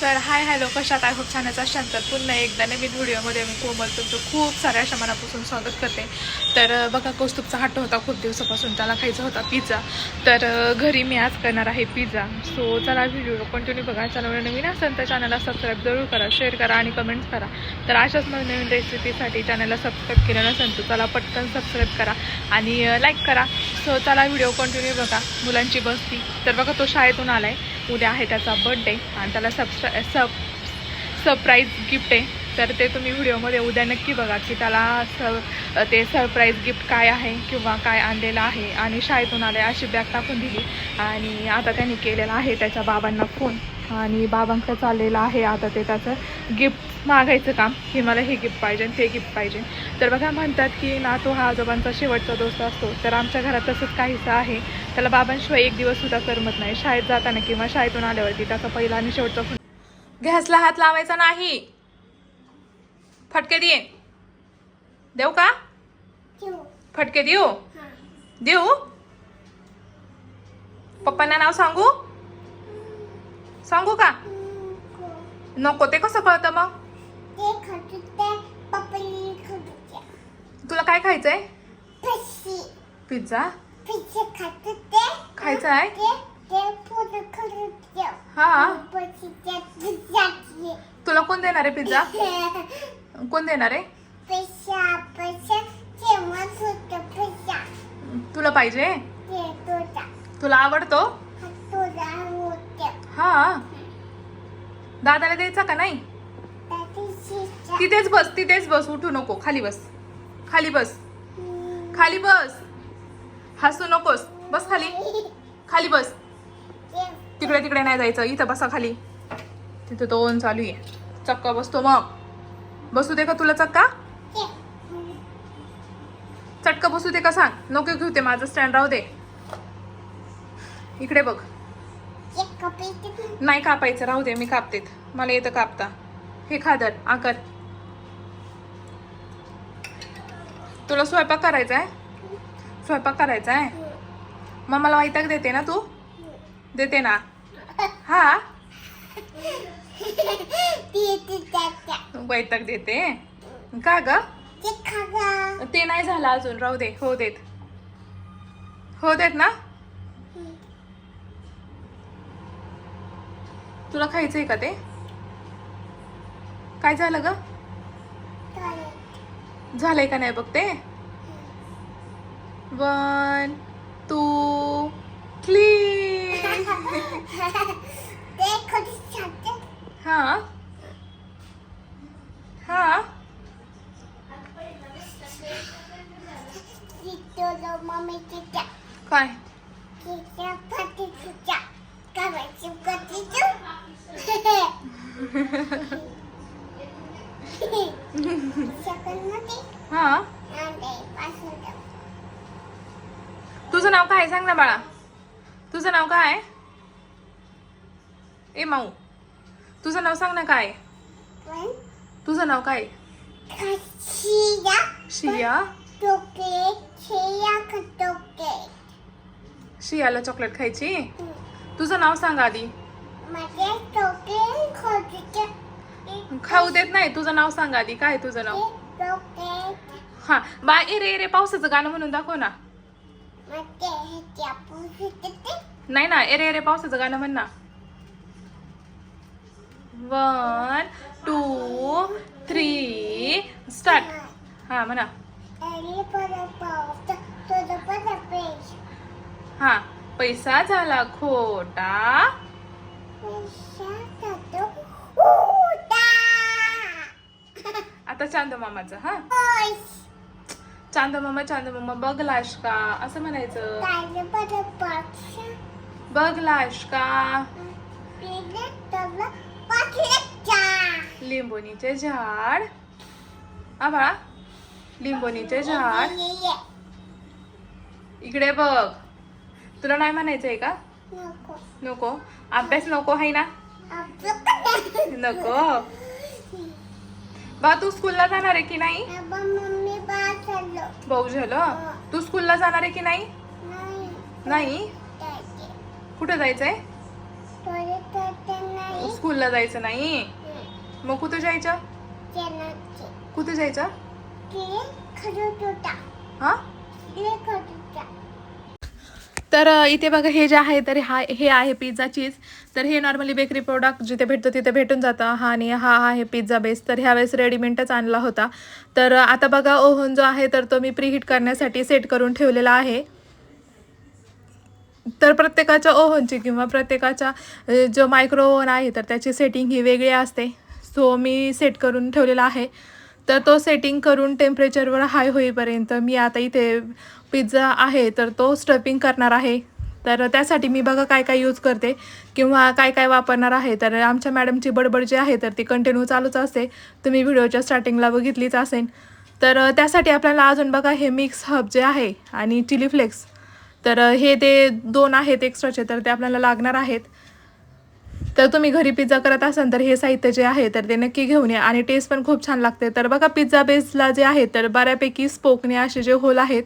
तर hi hello कशात आहे खूप छानच असाल तर पुन्हा एकदा नवीन व्हिडिओमध्ये मी कोमल तुमचं खूप साऱ्या अशा मनापासून स्वागत करते. तर बघा कौस्तुभचा हट्ट होता खूप दिवसापासून. त्याला खायचा होता पिझ्झा तर घरी मी आज करणार आहे पिझ्झा सो चला व्हिडिओ कंटिन्यू बघा. चॅनल नवीन असेल तर चॅनलला सबस्क्राईब जरूर करा शेअर करा आणि कमेंट्स करा. तर अशाच नवीन नवीन रेसिपीसाठी चॅनलला सबस्क्राईब केलं नसेल तर चला पटकन सबस्क्राईब करा आणि लाईक करा. सो चला व्हिडिओ कंटिन्यू बघा. मुलांची बसती. तर बघा तो शाळेतून आला आहे उद्या आहे त्याचा बड्डे आणि त्याला सबस्क्रा सब सरप्राईज गिफ्ट आहे. तर ते तुम्ही व्हिडिओमध्ये उद्या नक्की बघा की त्याला स ते सरप्राईज गिफ्ट काय आहे किंवा काय आणलेलं आहे. आणि शाळेतून आले अशी बॅग टाकून दिली. आणि आता त्यांनी केलेला आहे त्याच्या बाबांना फोन आणि बाबांकडे चाललेलं आहे आता ते त्याचं गिफ्ट मागायचं काम. की मला हे गिफ्ट पाहिजे ते गिफ्ट पाहिजे. तर बघा म्हणतात की नातू हा आजोबांचा शेवटचा दोस्त असतो. तर आमच्या घरात तसंच काहीसं आहे. त्याला बाबांशिवाय एक दिवस सुद्धा करमत नाही. शाळेत जाताना किंवा शाळेतून आल्यावरती त्याचा पहिला आणि शेवटचा फोन गॅसला हात लावायचा नाही. फटके दे देऊ का? फटके देऊ? देऊ? पप्पांना नाव सांगू? सांगू का? नको ते कसं कळतं मग? तुला काय खायचंय? पिझ्झा. खायचा आहे? हा. तुला कोण देणार आहे पिझ्झा? कोण देणार आहे? तुला पाहिजे? तुला आवडतो? हा. दादाला द्यायचा का? नाही? तिथेच बस तिथेच बस. उठू नको. खाली बस. खाली बस. खाली बस. हसू नकोस. बस खाली. खाली बस. तिकडे तिकडे नाही जायचं. इथं बसा खाली. तिथं दोन चालू आहे. चक्का बसतो मग. बसू दे का तुला चक्का? चटका बसू दे का सांग? नको घेऊ ते. माझं स्टँड राहू दे. इकडे बघ. नाही कापायचं राहू दे मी कापते मला येतं कापता. हे खादर आकर. तुला स्वयंपाक करायचा आहे स्वयंपाक करायचा आहे मग मला वैताग देते ना तू? देते ना. हा? वैताग देते. का ग? ते नाही झालं अजून राहू दे हो देत. हो देत ना? तुला खायचंय का ते? काय झालं ग? झालंय का नाही बघ ते? One two three. हा? हा? काय हा तुझं नाव काय आहे? सांग ना बाळा. तुझं नाव काय आहे? ए माऊ. तुझं नाव सांग ना काय? तुझं नाव काय? शिया. शियाला चॉकलेट खायची? तुझं नाव सांग आधी. खाऊ देत नाही. तुझं नाव सांग आधी. काय तुझं नाव? हा. बा ए रे रे पावसाचं गाणं म्हणून दाखव ना. नाही ना एरे रे पावसाचं गाणं म्हण ना. वन टू थ्री स्टार्ट हा म्हणा. हा पैसा झाला खोटा. आता चांद मामाचं हा चांद मामा चांद मामा बघलाश का असं म्हणायचं बघलाश का लिंबोनीचे झाड. आ बाळा लिंबोनीचे झाड. इकडे बघ. तुला नाही म्हणायचंय का? नको. अभ्यास नको आहे ना? नको. बा तू स्कूलला जाणार आहे की नाही? भाऊ झालं तू स्कूलला जाणार आहे की नाही? नाही. कुठं जायचंय? स्कूलला जायचं नाही? मग कुठं जायचं? कुठे जायचं? हा? तर इथे बघा हे जे आहे तर हा हे आहे पिझ्झा चीज तर हे नॉर्मली बेकरी प्रोडक्ट जिथे भेटतो तिथे भेटून जातं. हा आणि हा आहे पिझ्झा बेस तर ह्यावेळेस रेडीमेडच आणला होता. तर आता बघा ओव्हन जो आहे तर तो मी प्रीहीट करण्यासाठी सेट करून ठेवलेला आहे. तर प्रत्येकाच्या ओव्हनची किंवा प्रत्येकाच्या जो मायक्रो ओव्हन आहे तर त्याची सेटिंग ही वेगळी असते. सो मी सेट करून ठेवलेला आहे. तर तो सेटिंग करून टेम्परेचरवर हाय होईपर्यंत मी आता इथे पिझ्झा आहे तर तो स्टफिंग करणार आहे. तर त्यासाठी मी बघा काय काय यूज करते किंवा काय काय वापरणार आहे. तर आमच्या मॅडमची बडबड जी आहे तर ती कंटिन्यू चालूच असते. तुम्ही व्हिडिओच्या स्टार्टिंगला बघितलीच असेल. तर त्यासाठी आपल्याला अजून बघा हे मिक्स हब जे आहे आणि चिली फ्लेक्स तर हे ते दोन आहेत एक्स्ट्राचे तर ते आपल्याला लागणार आहेत. तर तुम्ही घरी पिझ्झा करत असाल तर हे साहित्य जे आहे तर ते नक्की घेऊन या. आणि टेस्ट पण खूप छान लागते. तर बघा पिझ्झा बेसला जे आहे तर बऱ्यापैकी स्पोकने असे जे होल आहेत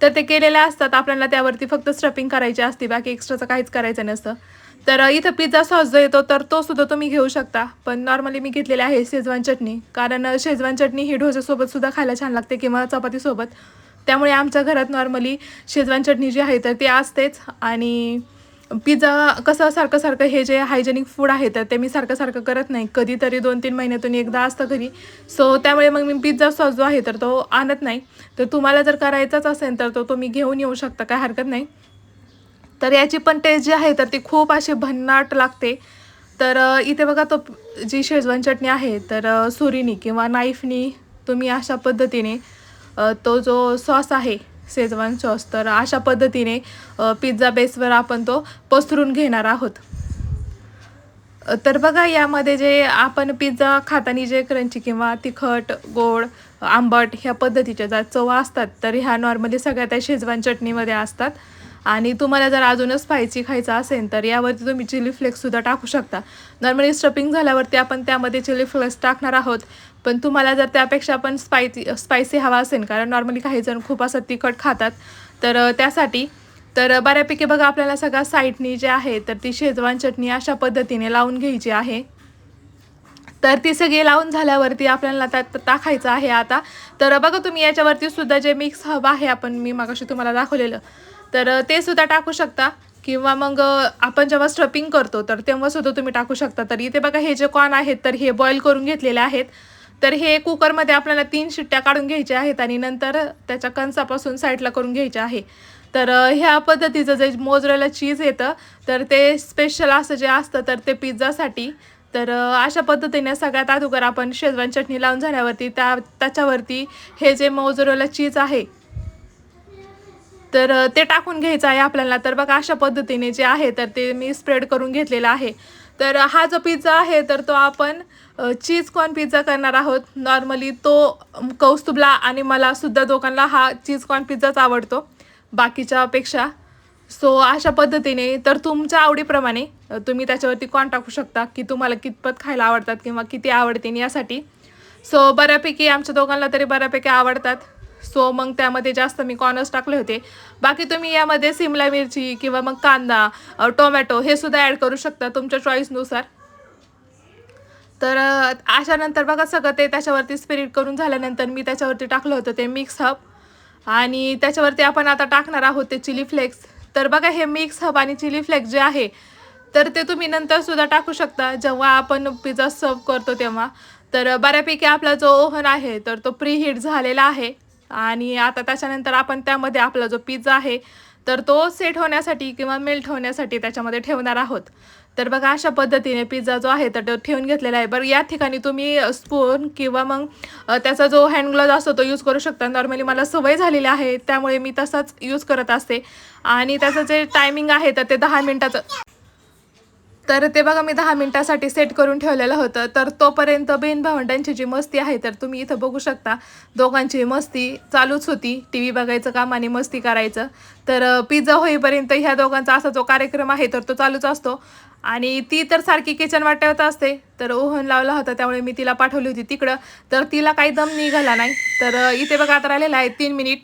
तर ते केलेले असतात. आपल्याला त्यावरती फक्त स्टफिंग करायची असते. बाकी एक्स्ट्राचं काहीच करायचं नसतं. तर इथं पिझ्झा सॉस जो येतो तर तो सुद्धा तुम्ही घेऊ शकता. पण नॉर्मली मी घेतलेले आहे शेजवान चटणी. कारण शेजवान चटणी ही ढोसासोबत सुद्धा खायला छान लागते किंवा चपातीसोबत. त्यामुळे आमच्या घरात नॉर्मली शेजवान चटणी जी आहे तर ती असतेच. आणि पिझ्झा कसं सारखं सारखं हे जे हायजेनिक फूड आहे तर ते मी सारखं सारखं करत नाही. कधीतरी दोन तीन महिन्यातून एकदा असतं घरी. सो त्यामुळे मग मी पिझ्झा सॉस जो आहे तर तो आणत नाही. तर तुम्हाला जर करायचाच असेल तर तो तुम्ही घेऊन येऊ शकता काय हरकत नाही. तर याची पण टेस्ट जी आहे तर ती खूप अशी भन्नाट लागते. तर इथे बघा तो जी शेजवान चटणी आहे तर सुरीनी किंवा नाईफनी तुम्ही अशा पद्धतीने तो जो सॉस आहे शेजवान सॉस तर अशा पद्धतीने पिझ्झा बेसवर आपण तो पसरून घेणार आहोत. तर बघा यामध्ये जे आपण पिझ्झा खाताना जे क्रंची किंवा तिखट गोड आंबट ह्या पद्धतीच्या ज्या चव असतात तर ह्या नॉर्मली सगळ्या त्या शेजवान चटणीमध्ये असतात. आणि तुम्हाला जर अजूनच स्पायसी खायचं असेल तर यावरती तुम्ही चिली फ्लेक्ससुद्धा टाकू शकता. नॉर्मली स्टपिंग झाल्यावरती आपण त्यामध्ये चिली फ्लेक्स टाकणार आहोत. पण तुम्हाला जर त्यापेक्षा पण स्पायसी स्पायसी हवा असेल कारण नॉर्मली काही जण खूप असं तिखट खातात तर त्यासाठी. तर बऱ्यापैकी बघा आपल्याला सगळ्या साईडनी जे आहे तर ती शेजवान चटणी अशा पद्धतीने लावून घ्यायची आहे. तर ती सगळी लावून झाल्यावरती आपल्याला त्यात टाकायचं आहे आता. तर बघा तुम्ही याच्यावरती सुद्धा जे मिक्स हब आहे आपण मी मागाशी तुम्हाला दाखवलेलं. तर ते सुद्धा टाकू शकता. किंवा मग आपण जेव्हा स्ट्रपिंग करतो तर तेव्हा सुद्धा तुम्ही टाकू शकता. तर इथे बघा हे जे कॉर्न आहेत तर हे बॉईल करून घेतलेले आहेत. तर हे कुकरमध्ये आपल्याला तीन शिट्ट्या काढून घ्यायच्या आहेत आणि नंतर त्याच्या कणसापासून साईडला करून घ्यायचे आहे. तर ह्या पद्धतीचं जे मोजरेला चीज येतं तर ते स्पेशल असं जे असतं तर ते पिझ्झासाठी तर अशा पद्धतीने सगळ्यात अगोदर आपण शेजवान चटणी लावून झाल्यावरती त्या त्याच्यावरती हे जे मोजरेला चीज आहे तर ते टाकून घ्यायचं आहे आपल्याला. तर बघा अशा पद्धतीने जे आहे तर ते मी स्प्रेड करून घेतलेला आहे. तर हा जो पिझ्झा आहे तर तो आपण चीज कॉर्न पिझ्झा करणार आहोत. नॉर्मली तो अम, कौस्तुभला आणि मला सुद्धा दोघांना हा चीज कॉर्न पिझ्झाच आवडतो. बाकीच्यापेक्षा सो अशा पद्धतीने तर तुमच्या आवडीप्रमाणे तुम्ही त्याच्यावरती कॉन टाकू शकता की तुम्हाला कितपत खायला आवडतात किंवा किती आवडतील यासाठी. सो बऱ्यापैकी आमच्या दोघांना तरी बऱ्यापैकी आवडतात. सो मग त्यामध्ये जास्त मी कॉर्नर्स टाकले होते. बाकी तुम्ही यामध्ये सिमला मिरची किंवा मग कांदा टोमॅटो हे सुद्धा ॲड करू शकता तुमच्या चॉईसनुसार तर अशानंतर बघा सगळं ते त्याच्यावरती स्पिरिट करून झाल्यानंतर मी त्याच्यावरती टाकलं होतं ते मिक्स हब आणि त्याच्यावरती आपण आता टाकणार आहोत ते चिली फ्लेक्स तर बघा हे मिक्स हब आणि चिली फ्लेक्स जे आहे तर ते तुम्ही नंतर सुद्धा टाकू शकता. जेव्हा आपण पिझ्झा सर्व करतो तेव्हा. तर बऱ्यापैकी आपला जो ओव्हन आहे तर तो प्री हीट झालेला आहे. आणि आता त्याच्यानंतर आपण त्यामध्ये आपला जो पिझ्झा आहे तर तो सेट होण्यासाठी किंवा मेल्ट होण्यासाठी त्याच्यामध्ये ठेवणार आहोत. तर बघा अशा पद्धतीने पिझ्झा जो आहे तर तो ठेवून घेतलेला आहे. बरं या ठिकाणी तुम्ही स्पून किंवा मग त्याचा जो हँड ग्लोज असतो तो यूज करू शकता. नॉर्मली मला सवय झालेली आहे त्यामुळे मी तसाच यूज करत असते. आणि त्याचं जे टायमिंग आहे तर ते दहा मिनटाचं तर ते बघा मी दहा मिनिटासाठी सेट करून ठेवलेलं होतं. तर तोपर्यंत बहीण भावंडांची जी मस्ती आहे तर तुम्ही इथं बघू शकता. दोघांची मस्ती चालूच होती. टी व्ही बघायचं काम आणि मस्ती करायचं. तर पिझ्झा होईपर्यंत ह्या दोघांचा असा जो कार्यक्रम आहे तर तो चालूच असतो. आणि ती तर सारखी किचन वाटवत असते. तर ओव्हन लावला होता त्यामुळे मी तिला पाठवली होती तिकडं. तर तिला काही दम निघाला नाही. तर इथे बघा आता राहिलेला आहे तीन मिनिट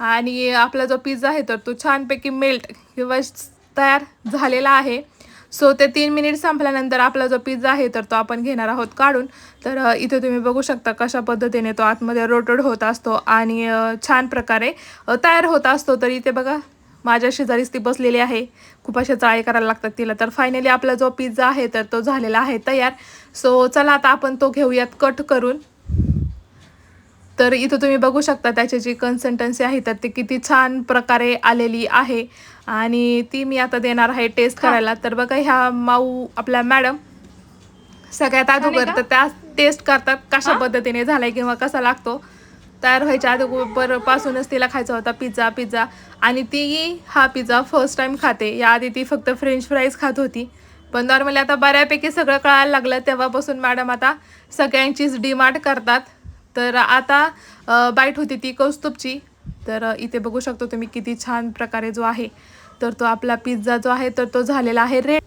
आणि आपला जो पिझ्झा आहे तर तो छानपैकी मेल्ट किंवा तयार झालेला आहे. सो ते तीन मिनिट संपल्यानंतर आपला जो पिझ्झा आहे तर तो आपण घेणार आहोत काढून. तर इथे तुम्ही बघू शकता कशा पद्धतीने तो आतमध्ये रोटेड होत असतो आणि छान प्रकारे तयार होत असतो. तर इथे बघा माझ्या शेजारीच ती बसलेली आहे. खूप अशा चाळी करायला लागतात तिला. तर फायनली आपला जो पिझ्झा आहे तर तो झालेला आहे तयार. सो चला आता आपण तो घेऊयात कट करून. तर इथं तुम्ही बघू शकता त्याची जी कन्सिस्टन्सी आहे तर ती किती छान प्रकारे आलेली आहे. आणि ती मी आता देणार आहे टेस्ट करायला. तर बघा ह्या माऊ आपल्या मॅडम सगळ्यात अगोदर तर त्या टेस्ट करतात कशा पद्धतीने झालाय किंवा कसा लागतो. तयार व्हायच्या अगोदर पासूनच तिला खायचा होता पिझ्झा पिझ्झा आणि ती हा पिझ्झा फर्स्ट टाइम खाते. याआधी ती फक्त फ्रेंच फ्राईज खात होती. पण नॉर्मली आता बऱ्यापैकी सगळं कळायला लागलं. तेव्हापासून मॅडम आता सगळ्यांचीच डिमांड करतात. तर आता बाईट होती ती कौस्तुभची. तर इथे बघू शकतो तुम्ही किती छान प्रकारे जो आहे तर तो आपला पिझ्झा जो आहे तर तो झालेला आहे रेड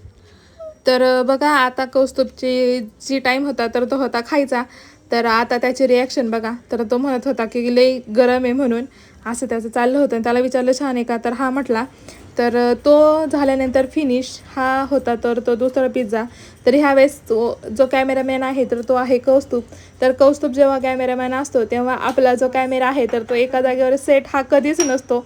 तर बघा आता कौस्तुभची जी टाईम होता तर तो होता खायचा. तर आता त्याची रिॲक्शन बघा. तर तो म्हणत होता की लई गरम आहे म्हणून. असं त्याचं चाललं होतं आणि त्याला विचारलं छान आहे का? तर हा म्हटला तर तो झाल्यानंतर फिनिश हा होता तर तो दुसरा पिझ्झा तर ह्यावेळेस तो जो कॅमेरामॅन आहे तर तो आहे कौस्तुभ. तर कौस्तुभ जेव्हा कॅमेरामॅन असतो तेव्हा आपला जो कॅमेरा आहे तर तो एका जागेवर सेट हा कधीच नसतो.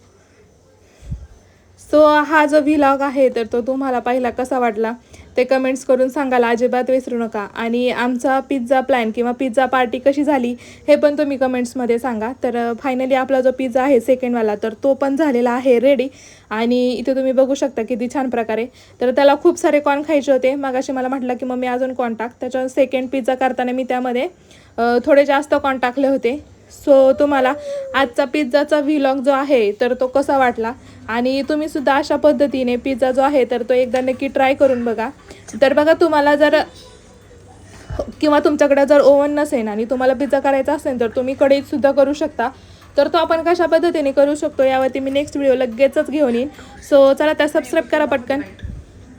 सो हा जो व्हिलॉग आहे तर तो तुम्हाला पाहिला कसा वाटला? ते कमेंट्स करून सांगायला अजिबात विसरू नका. आणि आमचा पिझ्झा प्लॅन किंवा पिझ्झा पार्टी कशी झाली हे पण तुम्ही कमेंट्समध्ये सांगा. तर फायनली आपला जो पिझ्झा आहे सेकंडवाला तर तो पण झालेला आहे रेडी आणि इथे तुम्ही बघू शकता किती छान प्रकारे. तर त्याला खूप सारे कॉर्न खायचे होते. मग असे मला म्हटलं की मग मी अजून कॉर्न टाक. त्याच्यावर सेकंड पिझ्झा करताना मी त्यामध्ये थोडे जास्त कॉर्न टाकले होते. सो तुम्हाला आजचा पिझ्झाचा व्हिलॉग जो आहे तर तो कसा वाटला? आणि तुम्ही सुद्धा अशा पद्धतीने पिझ्झा जो आहे तर तो एकदा नक्की ट्राय करून बघा. तर बघा तुम्हाला जर किंवा तुमच्याकडे जर ओव्हन नसेल आणि तुम्हाला पिझ्झा करायचा असेल तर तुम्ही कढईतसुद्धा करू शकता. तर तो आपण कशा पद्धतीने करू शकतो यावरती मी नेक्स्ट व्हिडिओ लगेचच घेऊन येईन. सो चला त्या सबस्क्राईब करा पटकन.